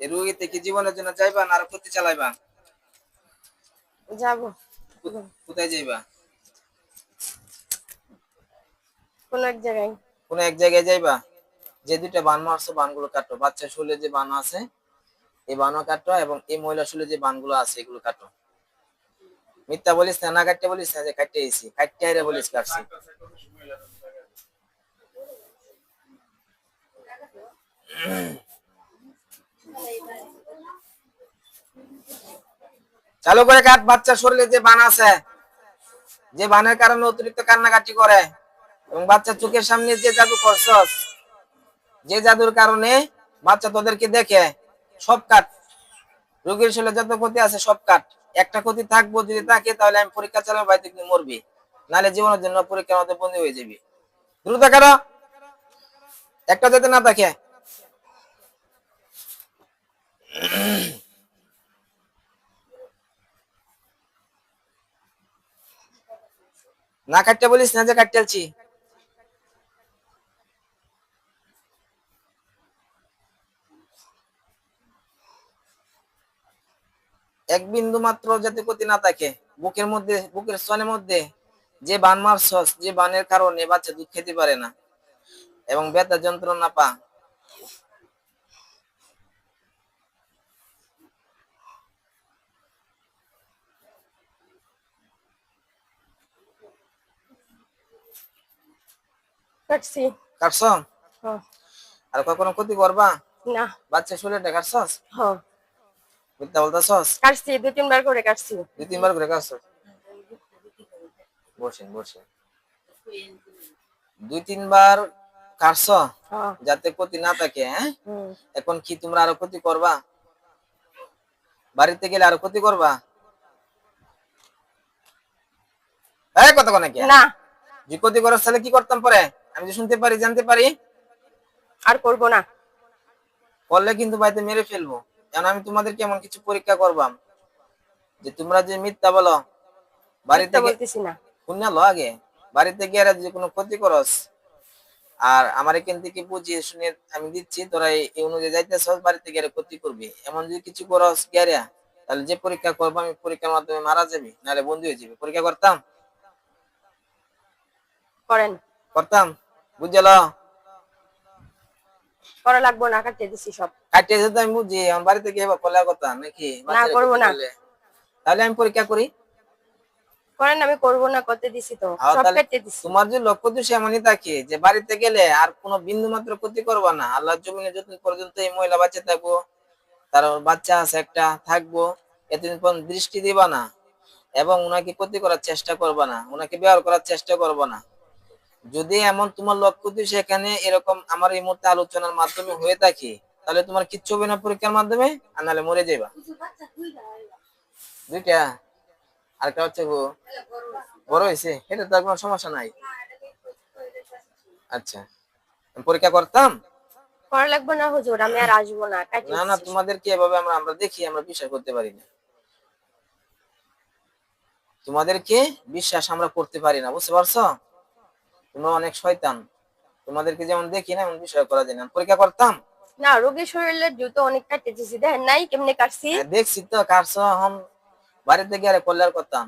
এই রুগীতে কি জীবনের জন্য যাইবা না আর ক্ষতি চালাইবা? যাব। কোথায় যাইবা? কোন এক জায়গায়। কোন এক জায়গায় যাইবা? যে দুইটা বান মারছো বানগুলো কাটো। বাচ্চা শুলে যে বান আছে এই বানও কাটো এবং এই মহিলা শুলে যে বানগুলো আছে এগুলো কাটো। মিথ্যা বলিস না না কাটতে বলিস না যে কাটতে এসি কাটতে আইরে বলিস কাটছি। চালু করে কাট, বাচ্চা শরীরে যে বান আছে, যে বানের কারণে অতিরিক্ত কান্নাকাটি করে, এবং বাচ্চা চোখের সামনে যে জাদু করছস, যে জাদুর কারণে বাচ্চা তোদেরকে দেখে সব কাট। রোগীর শরীরে যত ক্ষতি আছে সব কাট। একটা ক্ষতি থাকব যদি থাকে, তাহলে আমি পরীক্ষা চালাবো, বাড়িতে কিন্তু মরবি। নাহলে জীবনের জন্য পরীক্ষার মধ্যে বন্দী হয়ে যাবি। দ্রুত কাটো। একটা যাতে না থাকে না কাটতে বলিস না যে কাটতে আলছি। এক বিন্দু মাত্র যাতে ক্ষতি না থাকে, বুকের মধ্যে, বুকের স্তনের মধ্যে যে বান মার সস যে বানের কারণে বাচ্চা দুধ খেতে পারে না এবং ব্যথা যন্ত্রণা পা। কাটছি। কাটছ? আর কখনো ক্ষতি করবা? না। বাচ্চা শরীরটা কাটছস? হ মিথ্যা বলতেছস? কাটছি দুই তিনবার করে কাটছি। দুই তিনবার করে কাটছস? বসেন বসেন দুই তিনবার কাটছ? যাতে ক্ষতি না থাকে হ্যাঁ? এখন কি তোমরা আরও ক্ষতি করবা? বাড়িতে গেলে আরও ক্ষতি করবা? এই কথা কোন কি না। যে ক্ষতি করার তাহলে কি করতাম পরে? আমি যে শুনতে পারি জানতে পারি। আর করব না। করলে কিন্তু বাড়িতে মেরে ফেলব। কারণ আমি তোমাদেরকে এমন কিছু পরীক্ষা করবাম? যে তোমরা যে মিথ্যা বলো বাড়িতে বলতেছি না। শুনে লো আগে। বাড়িতে গিয়ে এরা যে কোনো ক্ষতি করস আর আমার এখান থেকে বুঝিয়ে শুনে আমি দিচ্ছি তোরা এই এই অনুযায়ী যাইতেছ বাড়িতে গিয়ে ক্ষতি করবি। এমন যদি কিছু করস গিয়া তাহলে যে পরীক্ষা করব আমি পরীক্ষার মাধ্যমে মারা যাবি নাহলে বন্ধু হয়ে যাবি। পরীক্ষা করতাম? করেন। করতাম? বুঝল? করা লাগবো না কাটতে দিছি সব। কাটিয়ে যেতে আমি বুঝি আমার বাড়িতে গিয়ে এবার কথা নাকি? বাচ্চারা করব না। তাহলে আমি পরীক্ষা করি। করেন আমি করব না করতে দিছি তো। সব কেটে দিছি। তোমার যে লক্ষ্য তো থাকে যে বাড়িতে গেলে আর কোনো বিন্দু মাত্র ক্ষতি করবা না। আল্লাহর জমিনে যতদিন পর্যন্ত এই মহিলা বাচ্চা থাকব তার বাচ্চা আছে একটা থাকব এতদিন পর্যন্ত দৃষ্টি দিবা না এবং ওনাকে ক্ষতি করার চেষ্টা করবা না ওনাকে ব্যবহার করার চেষ্টা করবা না। যদি এমন তোমার লক্ষ্য তো সেখানে এরকম আমার এই মুহূর্তে আলোচনার মাধ্যমে হয়ে থাকে তাহলে তোমার কিচ্ছু হবে না পরীক্ষার মাধ্যমে আর নাহলে মরে যাইবা। দুইটা। আরেকটা হচ্ছে বড় হয়েছে? এটা তো কোনো সমস্যা নাই। আচ্ছা। পরীক্ষা করতাম? করা লাগবে না হুজুর আমি আর আসব না না না। তোমাদেরকে এভাবে আমরা আমরা দেখি আমরা বিশ্বাস করতে পারি না। তোমাদেরকে বিশ্বাস আমরা করতে পারি না বুঝতে পারছ? তোমরা অনেক শয়তান। তোমাদেরকে যেমন দেখি না এমন বিশ্বাস করা যায় না। পরীক্ষা করতাম। না রোগীর শরীরের জুতো অনেক কাটতে দেখেন নাই কেমনে কাটছি? হ্যাঁ, দেখছি তো কাটছো এখন। বাড়িতে গিয়ে কল্যাণ করতাম।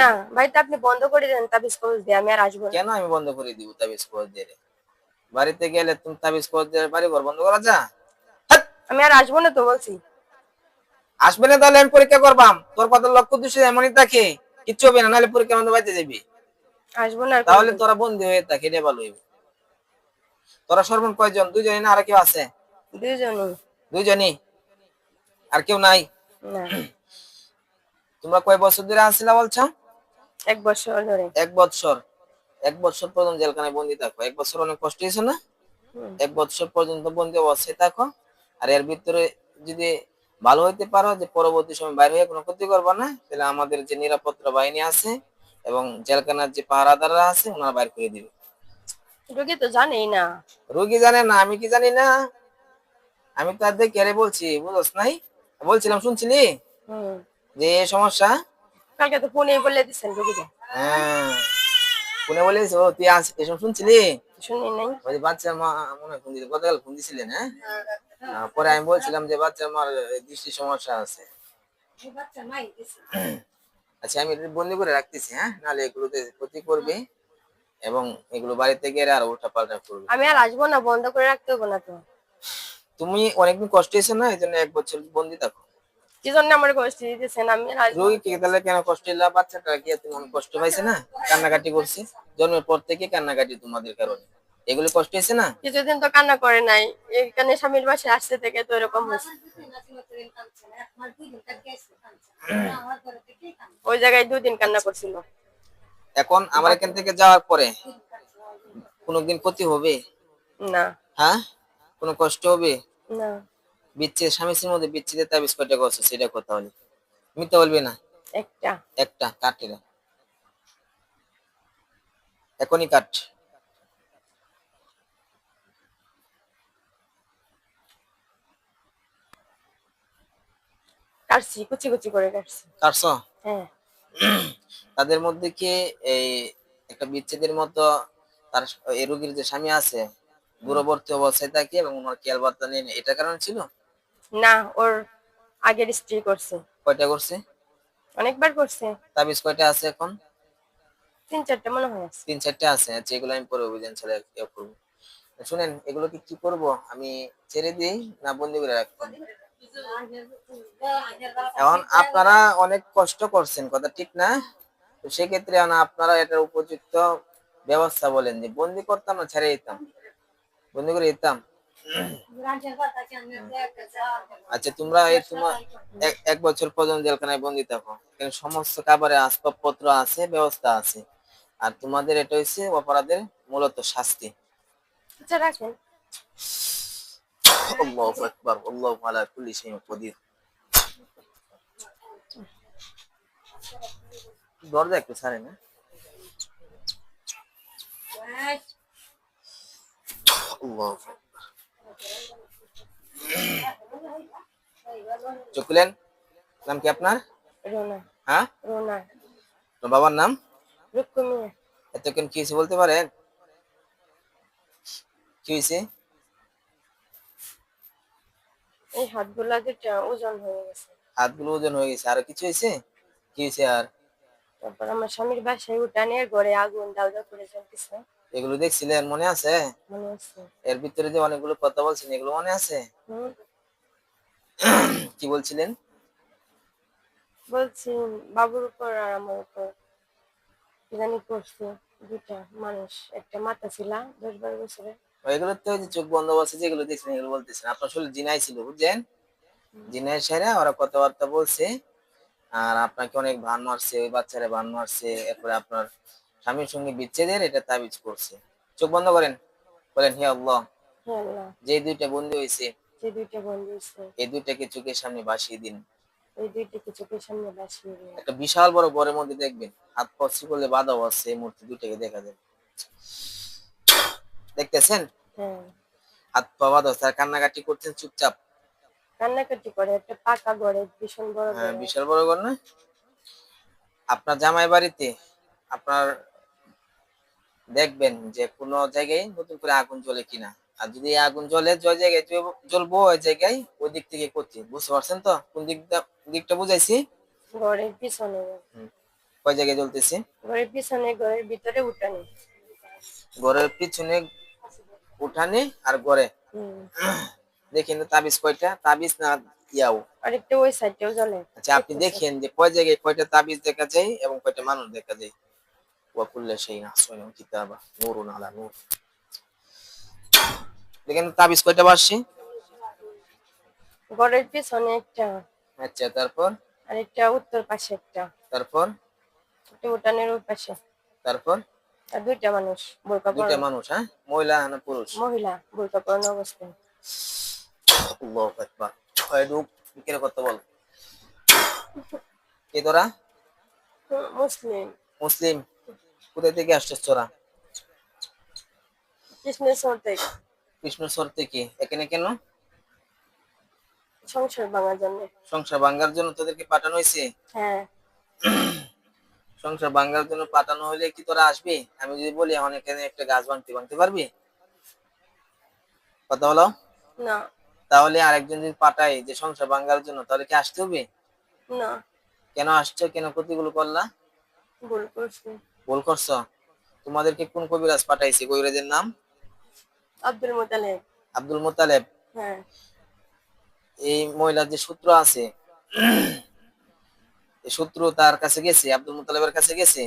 না বাড়িতে আপনি বন্ধ করে দেন তাবিজ কবজ দিয়ে আমি আর আসব না। কেন আমি বন্ধ করে দিব তাবিজ করে দিয়ে বাড়িতে গেলে তুমি তাবিজ করে দিয়ে বাড়ি ঘর বন্ধ করা যা আমি আর আসব না তো বলছি। আসবে না তাহলে আমি পরীক্ষা করবাম। তোর কথা লক্ষ্য দৃশ্য এমনই থাকে। কিচ্ছু হবে না নাহলে পরীক্ষা মধ্যে বাড়িতে যাবি। আসব না তাহলে তোরা বন্দি হয়ে থাকে এটা ভালো তোরা সর্বন কয়জন? দুজনই না আর কেউ আছে? দুইজনই দুইজনই আর কেউ নাই? না। তোমরা কয় বছর ধরে আসছিলা বলছো? এক বছর ধরে। এক বছর। এক বছর পর্যন্ত জেলখানায় বন্দি থাকো। এক বছর অনেক কষ্ট হয়েছে না? এক বছর পর্যন্ত বন্দি অবস্থায় থাকো। আর এর ভিতরে যদি ভালো হইতে পারো যে পরবর্তী সময় বাইরে হয়ে কোনো ক্ষতি করবে না তাহলে আমাদের যে নিরাপত্তা বাহিনী আছে এবং জেলখানার যে পাহারাদাররা আছে ওনারা বাইর করে দিবে। রোগী তো জানেই না। রোগী জানে না আমি কি জানি না? আমি তো আর দেখে বলছি বুঝস নাই? বলছিলাম শুনছিলি? যে এই সমস্যা? কালকে তো ফোনে বলে দিচ্ছেন রোগীকে। হ্যাঁ। শুনে বলিস ও তুই আস এসব শুনছিলি? শুনি নাই। ওই মা মনে হয় ফোন গতকাল ফোন দিছিলেন হ্যাঁ? পরে আমি বলছিলাম যে বাচ্চার মার দৃষ্টি সমস্যা আছে। আচ্ছা আমি এটা বন্দি করে রাখতেছি হ্যাঁ? নাহলে এগুলোতে ক্ষতি করবে এবং এগুলো বাড়িতে গিয়ে আর উল্টা পাল্টা করবে। আমি আর আসব না বন্ধ করে রাখতে হবে না তো। তুমি অনেকদিন কষ্ট হয়েছে না? এই জন্য এক বছর বন্দি থাকো। কি জন্য আমার কষ্ট দিতেছেন? আমি আর আসব রোগী কি তাহলে কেন কষ্ট হইলা বাচ্চাটা কি তুমি অনেক কষ্ট পাইছে না? কান্নাকাটি করছে? জন্মের পর থেকে কান্নাকাটি তোমাদের কারণে। এগুলো কষ্ট হয়েছে না? কিছুদিন তো কান্না করে নাই। এখানে স্বামীর বাসে আসছে থেকে তো এরকম হয়েছে। ওই জায়গায় দুদিন কান্না করছিল। এখন আমার এখান থেকে যাওয়ার পরে কোনোদিন ক্ষতি হবে? না। হ্যাঁ? কোনো কষ্ট হবে? না। বিচ্ছেদ স্বামী স্ত্রীর মধ্যে বিচ্ছেদের তাবিজ কয়টা করছ সেটা কথা বলি। মিথ্যা বলবে না? একটা। একটা কাটে এখনই কাট কাটছি কুচি কুচি করে কাটছি। কাটছো? হ্যাঁ। তাদের মধ্যে কি এই একটা বিচ্ছেদের মতো তার এই রোগীর যে স্বামী আছে দূরবর্তী অবস্থায় থাকে এবং ওনার খেয়াল বার্তা নেই এটা কারণ ছিল? না ওর আগের স্ত্রী করছে। কয়টা করছে? অনেকবার করছে। তাবিজ কয়টা আছে এখন? তিন চারটে মনে হয় তিন চারটে আছে আচ্ছা এগুলো আমি পরে অভিযান ছেড়ে ইয়ে করব। শুনেন এগুলোকে কি করব? আমি ছেড়ে দিই না বন্দি করে রাখব? এখন আপনারা অনেক কষ্ট করছেন, কথা ঠিক না? তো সেক্ষেত্রে আপনারা এটার উপযুক্ত ব্যবস্থা বলেন যে, বন্দি করতাম না ছেড়ে দিতাম? বন্দি করে দিতাম? আচ্ছা তোমরা এই তোমার এক- বছর পর্যন্ত জেলখানায় বন্দি থাকো। এখানে সমস্ত খাবারের আসবাবপত্র আছে, ব্যবস্থা আছে। আর তোমাদের এটা হচ্ছে অপরাধের মূলত শাস্তি। আচ্ছা আল্লাহু আকবার আল্লাহু আলা কুল্লি শাইইন কদির দরজা একটু ছাড়ে না আল্লাহু। চোখ নাম কি আপনার? রোনা। হ্যাঁ? রোনা। আপনার বাবার নাম? রুকুমিয়া এতক্ষণ কি হয়েছে বলতে পারেন? কি হয়েছে? এই হাতগুলা যেটা ওজন হয়ে গেছে। হাতগুলো ওজন হয়ে গেছে। আর কিছু হয়েছে? কি হয়েছে আর? তারপর আমার স্বামীর বাসায় উঠানে ঘরে আগুন দাউ দাউ করে জ্বলতেছে। এগুলো দেখছিলেন মনে আছে? মনে হচ্ছে এর ভিতরে যে অনেকগুলো কথা বলছেন এগুলো মনে আছে? কি বলছিলেন? বলছি বাবুর উপর আর আমার উপর। জানি করছে দুটা মানুষ একটা মাথা ছিল দশ বারো বছরের। এগুলো তো চোখ বন্ধ আছে যেগুলো দেখছেন এগুলো বলতেছেন। আপনার আসলে জিনাই ছিল বুঝছেন? জিনাই সেরা ওরা কথাবার্তা বলছে। আর আপনাকে অনেক ভান মারছে ওই বাচ্চারা ভান মারছে। এরপরে আপনার স্বামীর সঙ্গে বিচ্ছেদের এটা তাবিজ করছে। চোখ বন্ধ করেন। বলেন হে আল্লাহ হ্যাঁ যে দুইটা বন্ধু হয়েছে যে দুইটা বন্ধু হয়েছে। এই দুইটাকে চোখের সামনে বাসিয়ে দিন। দুইটাকে চোখের সামনে একটা বিশাল বড় ঘরের মধ্যে দেখবেন হাত পশ্চি করলে বাধাও আছে এই মূর্তি দুইটাকে দেখা যাবে দেখতেছেন? হ্যাঁ। হাত পা বাঁধা আর কান্নাকাটি করছেন চুপচাপ? কান্নাকাটি করে একটা পাকা ঘরে ভীষণ বড় হ্যাঁ, বিশাল বড় ঘর না? আপনার জামাই বাড়িতে আপনার দেখবেন যে কোনো জায়গায় নতুন করে আগুন জ্বলে কিনা। আর যদি আগুন জ্বলে যে জায়গায় জ্বলবো ওই জায়গায় ওই দিক থেকে করতে বুঝতে পারছেন তো? কোন দিকটা দিকটা বুঝাইছি? ঘরের পিছনে। ওই জায়গায় জ্বলতেছে? ঘরের পিছনে ঘরের ভিতরে উঠানে। ঘরের পিছনে উঠানে আর ঘরে দেখেন তাবিজ কয়টা? তাবিজ না ইয়াও? আরেকটা ওই সাইডেও জ্বলে। আচ্ছা আপনি দেখেন যে কয় জায়গায় কয়টা তাবিজ দেখা যায় এবং কয়টা মানুষ দেখা যায়। ওয়াকুল্লা সেই না সোয়ম কিতাবা নূরুন আলা নূর। দেখেন তাবিজ কয়টা বাসছে ঘরের পিছনে একটা। আচ্ছা তারপর? আরেকটা উত্তর পাশে একটা। তারপর? উঠানের ওই পাশে। তারপর? আর দুইটা মানুষ বোরকা দুইটা মানুষ হ্যাঁ? মহিলা না পুরুষ? মহিলা বোরকা পরানো অবস্থায়। আল্লাহু আকবার। ছয় রূপ বিকেলে কথা বল। কে তোরা? মুসলিম। মুসলিম। কোথায় থেকে আসছিস তোরা? কৃষ্ণেশ্বর থেকে। কৃষ্ণস্বর থেকে? এখানে কেন? সংসার ভাঙার জন্য। সংসার ভাঙ্গার জন্য তোদেরকে পাঠানো হয়েছে? হ্যাঁ। সংসার ভাঙ্গার জন্য পাঠানো হলে কি তোরা আসবি? আমি যদি বলি এখানে একটা গাছ ভাঙতে ভাঙতে পারবি? কথা বলো? না। তাহলে আরেকজন যদি পাঠাই যে সংসার ভাঙ্গার জন্য তাহলে কি আসতে হবে? না। কেন আসছো? কেন ক্ষতিগুলো করলা? ভুল করছি। ভুল করছ? তোমাদেরকে কোন কবিরাজ পাঠাইছে কবিরাজের নাম? আব্দুল মোতালেব। আব্দুল মোতালেব। হ্যাঁ। এই মহিলার যে সূত্র আছে সূত্র তার কাছে গেছে আব্দুল মোতালেবের কাছে গেছে?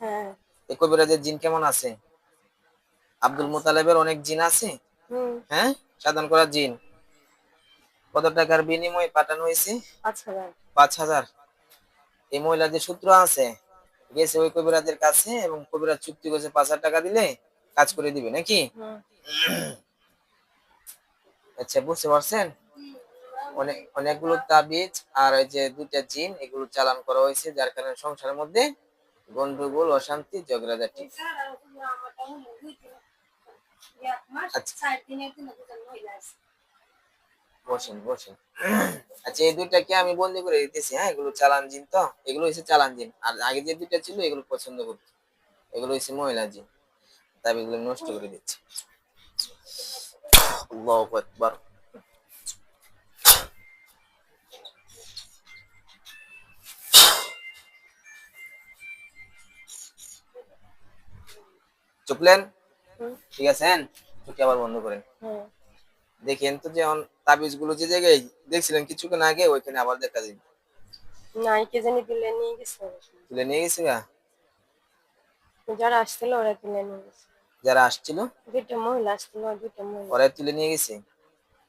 হ্যাঁ। কবিরাজের জিন কেমন আছে? আব্দুল মোতালেবের অনেক জিন আছে? হ্যাঁ? সাধন করার জিন। কত টাকার বিনিময়ে পাঠানো হয়েছে? পাঁচ হাজার। এই মহিলার যে সূত্র আছে গেছে ওই কবিরাজের কাছে এবং কবিরাজ চুক্তি করেছে পাঁচ হাজার টাকা দিলে কাজ করে দিবে নাকি? আচ্ছা বুঝতে পারছেন? অনেক, অনেকগুলো তাবিজ আর এই যে দুইটা জিন এগুলো চালান করা হয়েছে, যার কারণে সংসারের মধ্যে গন্ডগোল, অশান্তি, ঝগড়াঝাটি। আচ্ছা। বসেন বসেন। আচ্ছা এই দুইটাকে আমি বন্দি করে দিতেছি হ্যাঁ? এগুলো চালান জিন তো? এগুলো হচ্ছে চালান জিন। আর আগে যে দুইটা ছিল, এগুলো পছন্দ করতো। এগুলো হচ্ছে মহিলা জিন। তাই এগুলো নষ্ট করে দিচ্ছি। আল্লাহু আকবার। চুপলেন ঠিক আছে চুপকে আবার বন্ধ করেন। হ্যাঁ দেখেন তো যে তাবিজগুলো যে জায়গায় দেখছিলেন কিছুক্ষণ আগে ওইখানে আবার দেখা যায় কে জানি তুলে নিয়ে গেছে তুলে নিয়ে গেছে গা? যারা আসছিল ওরা তুলে নিয়ে গেছে। যারা আসছিল? দুইটা মহিলা আসছিল দুইটা মহিলা। ওরা তুলে নিয়ে গেছে?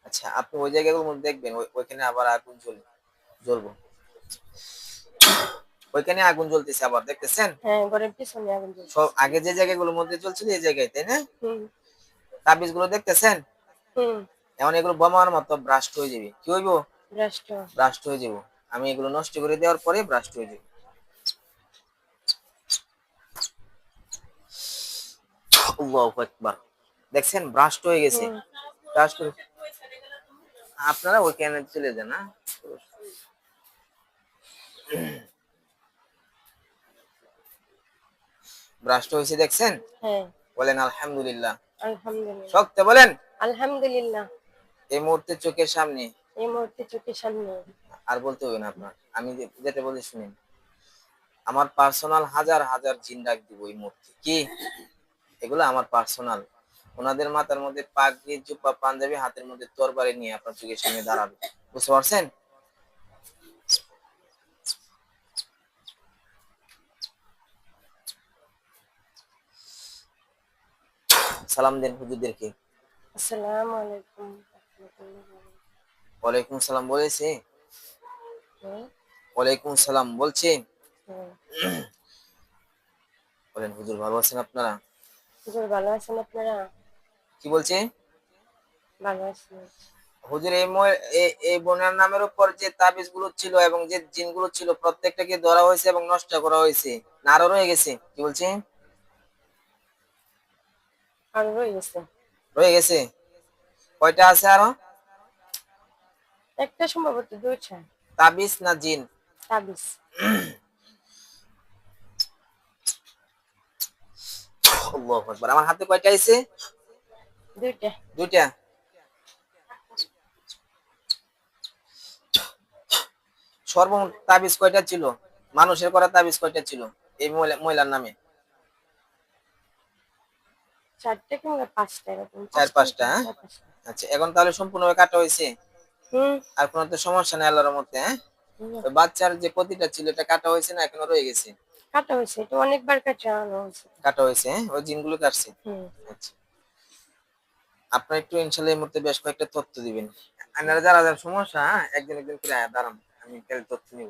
আচ্ছা আপনি ওই জায়গাগুলো দেখবেন ওইখানে আবার আগুন জ্বলে জ্বলবো। ওইখানে আগুন জ্বলতেছে আবার দেখতেছেন? হ্যাঁ। সব আগে যে জায়গাগুলোর মধ্যে চলছিল এই জায়গায় তাই না? তাবিজগুলো দেখতেছেন? এমন এগুলো বোমার মতো ব্রাস্ট হয়ে যাবে। কি হইব? ব্রাস্ট হয়ে যাব। আমি এগুলো নষ্ট করে দেওয়ার পরে ব্রাস্ট হয়ে যাবে। দেখছেন? ব্রাস্ট হয়ে গেছে। ব্রাস্ট আপনারা ওইখানে চলে যান হ্যাঁ? ব্রাস্ট হয়েছে দেখছেন? হ্যাঁ। বলেন আলহামদুলিল্লাহ। আলহামদুলিল্লাহ। শক্ত বলেন? আলহামদুলিল্লাহ। এই মুহূর্তে চোখের সামনে? এই মুহূর্তে চোখের সামনে। আর বলতে হবে না আপনার। আমি যেটা বলে শুনেন। আমার পার্সোনাল হাজার হাজার জিন ডাক দিব এই মুহূর্তে। কি? এগুলো আমার পার্সোনাল। ওনাদের মাথার মধ্যে পাগড়ি জুপা পাঞ্জাবি হাতের মধ্যে তরবারি নিয়ে আপনার চোখের সামনে দাঁড়াবে। বুঝতে পারছেন? সালাম দেন হুজুরদেরকে। আসসালামু আলাইকুম ওয়ালাইকুম সালাম বলেছে? ওয়ালাইকুম সালাম বলছে? বলেন হুজুর ভালো আছেন আপনারা? হুজুর ভালো আছেন আপনারা? কি বলছে? ভালো আছেন। হুজুর এই ময়- এই- বোনের নামের উপর যে তাবিজগুলো ছিল এবং যে জিনগুলো ছিল প্রত্যেকটাকে ধরা হয়েছে এবং নষ্ট করা হয়েছে। না আরও রয়ে গেছে। কি বলছে? আর রয়ে গেছে। রয়ে গেছে। কয়টা আছে আরও? একটা সম্ভবত দুইটা। তাবিজ না জিন? তাবিজ। আল্লাহু আকবার। আমার হাতে কয়টা আছে? দুইটা। দুইটা। সর্বমোট তাবিজ কয়টা ছিল? মানুষের করা তাবিজ কয়টা ছিল? এই মহিলা- মহিলার নামে। চারটে কিংবা পাঁচটা এরকম। চার পাঁচটা, হ্যাঁ? চার পাঁচটা। আচ্ছা এখন তাহলে সম্পূর্ণভাবে কাটা হয়েছে? হুম। আর কোনো তো সমস্যা নেই আল্লাহর মধ্যে হ্যাঁ। বাচ্চার যে ক্ষতিটা ছিল এটা কাটা হয়েছে না এখনও রয়ে গেছে? কাটা হয়েছে এটা অনেকবার কাটানো হয়েছে। কাটা হয়েছে হ্যাঁ? ওই জিনগুলো কাটছে? হুম। আচ্ছা। আপনার একটু ইনশাল্লাহ এই মুহূর্তে বেশ কয়েকটা তথ্য দিবেন। আপনারা যারা যারা সমস্যা হ্যাঁ? একদিন একদিন করে আয়া দাঁড়ান আমি কাল তথ্য নিব।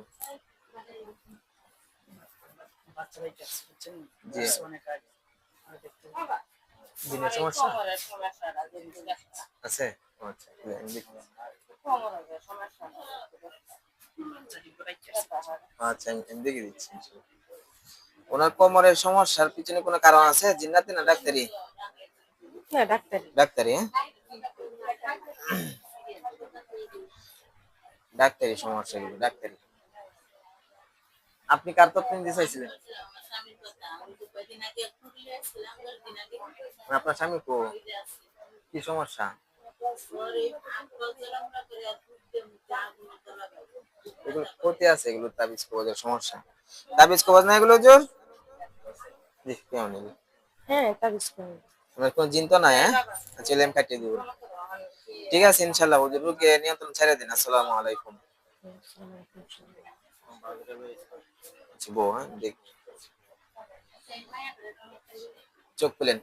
জি। দিনের সমস্যা? আছে? আচ্ছা আচ্ছা আমি আমি দেখে দিচ্ছি ওনার কোমরের সমস্যার পিছনে কোনো কারণ আছে? জিন্নাতে না ডাক্তারি? না ডাক্তার। ডাক্তারি হ্যাঁ? ডাক্তারি সমস্যা ডাক্তারি। আপনি কার তথ্য নিতে চাইছিলেন আপনার স্বামী কো? কি সমস্যা? এগুলো ক্ষতি আছে এগুলো তাবিজ কবজের সমস্যা। তাবিজ কবজ না এগুলো জোর? জি কেমন এগুলো? হ্যাঁ তাবিজ কোনো জিন তো নাই হ্যাঁ? আচ্ছা লেম কাটিয়ে দিব। ঠিক আছে ইনশাল্লাহ হুজুর রুকে নিয়ন্ত্রণ ছেড়ে দিন। আসসালামু আলাইকুম। আচ্ছা বউ হ্যাঁ দেখ। চোখ খুলেন।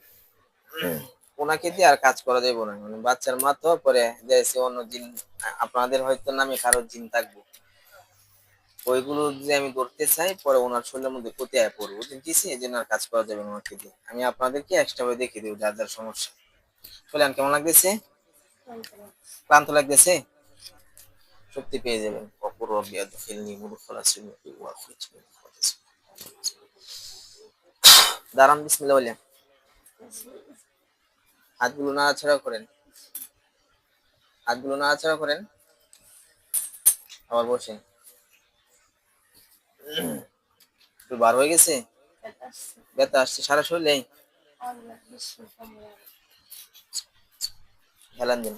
ওনাকে দিয়ে আর কাজ করা যাবে না। মানে বাচ্চার মা তো পরে যাইছে অন্য জিন, আপনাদের হয়তো নামে কারোর জিন থাকব। ওইগুলো যে আমি ধরতে চাই, পরে ওনার শরীরের মধ্যে ক্ষতি আয় পড়বে। বুঝলেন কি এই জন্য আর কাজ করা যাবে না ওনাকে দিয়ে। আমি আপনাদেরকে এক্সট্রা ভাবে দেখিয়ে দেবো যার যার সমস্যা। চলেন কেমন লাগতেছে? ক্লান্ত লাগতেছে? শক্তি পেয়ে যাবেন। অপর বিয়াদ ফিলনি ওয়া খুচমি দাঁড়ান বিসমিল্লাহ বলেন হাতগুলো নাড়াচাড়া করেন। হাতগুলো নাড়াচাড়া করেন। আবার বসেন। একটু বার হয়ে গেছে? ব্যথা আসছে। সারা শরীরে হেলান দিন।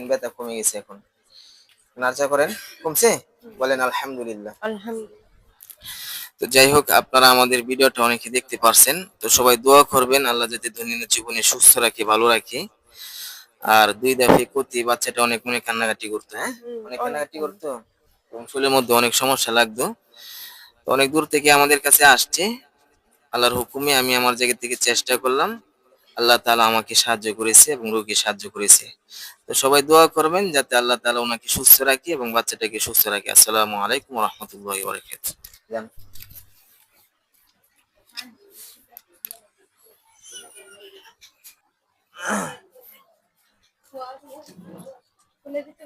দেখেন ব্যথা কমে গেছে এখন। নাচা করেন? কমছে? বলেন আলহামদুলিল্লাহ। আলহামদুলিল্লাহ। তো যাই হোক আপনারা আমাদের ভিডিওটা অনেকে দেখতে পারছেন। তো সবাই দোয়া করবেন আল্লাহ যাতে দৈনন্দিন জীবনে সুস্থ রাখে ভালো রাখে। আর দুই দাফে করতে বাচ্চাটা অনেক মনে কান্নাকাটি করতো হ্যাঁ? অনেক কান্নাকাটি করতো। শরীরের মধ্যে অনেক সমস্যা লাগতো। তো অনেক দূর থেকে আমাদের কাছে আসছে। আল্লাহর হুকুমে আমি আমার জায়গা থেকে চেষ্টা করলাম। আল্লাহ তাআলা আমাকে সাহায্য করেছে এবং রোগী সাহায্য করেছে। তো সবাই দোয়া করবেন যাতে আল্লাহ তাআলা ওনাকে সুস্থ রাখি এবং বাচ্চাটাকে সুস্থ রাখি। আসসালামু আলাইকুম রহমতুল্লাহ বরকাত খুলে দিতে